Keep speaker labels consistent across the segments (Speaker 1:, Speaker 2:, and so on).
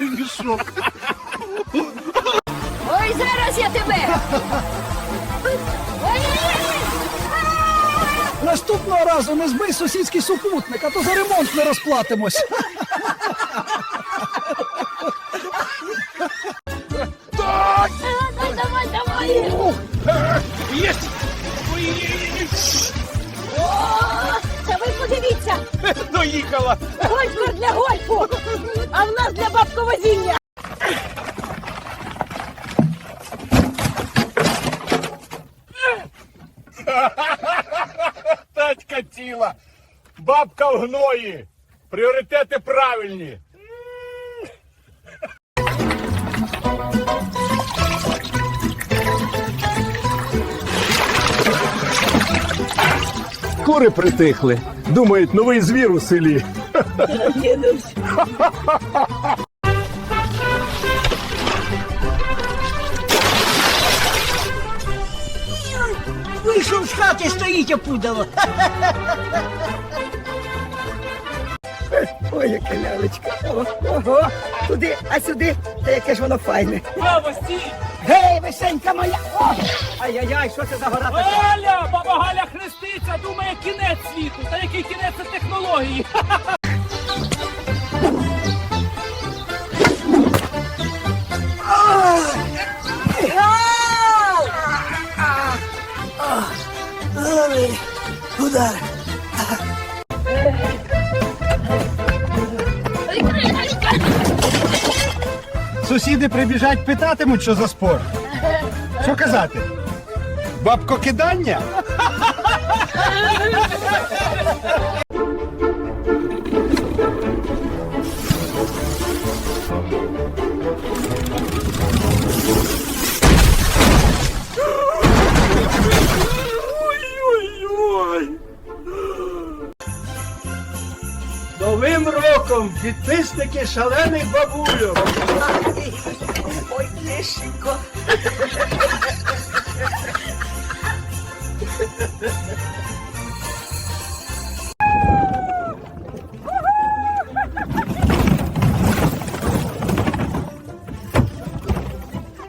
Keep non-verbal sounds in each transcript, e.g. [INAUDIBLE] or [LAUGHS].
Speaker 1: мішок.
Speaker 2: Ой, зараз я тебе!
Speaker 3: Наступного разу не збий сусідський супутник, а то за ремонт не розплатимось.
Speaker 2: Ну, Давай, давай!
Speaker 1: Єсть!
Speaker 2: О,
Speaker 1: Доїхала!
Speaker 2: Гольфер для гольфу! А в нас для бабковозіння!
Speaker 1: Тачка ціла! Бабка в гної! Пріоритети правильні! Кури притихли. Думають, новий звір у селі. [LAUGHS]
Speaker 4: Вийшов з хати, стоїть опудало. [LAUGHS] Ой, яка лялечка. О, Ого, туди, а сюди, та яке ж воно файне.
Speaker 5: Баба, стій!
Speaker 4: Гей, вишенька моя! О! Ай-яй-яй, що це за гора така?
Speaker 5: Галя! Баба кінець світу. Та який кінець це технології?
Speaker 4: Удар. [LAUGHS]
Speaker 1: Сусіди прибіжать, питатимуть, що за спорт. Що казати? Бабкокидання? [LAUGHS]
Speaker 3: Новим роком підписники шалених бабульок.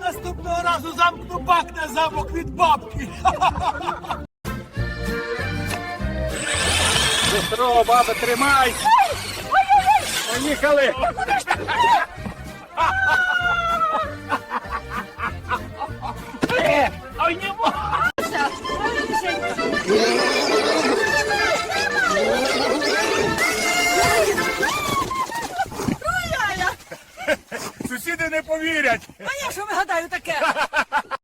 Speaker 5: Наступного разу замкну бак на замок від бабки.
Speaker 1: Сестро, баба, тримай! Поїхали! Не повірять!
Speaker 4: А я що вигадаю таке? [LAUGHS]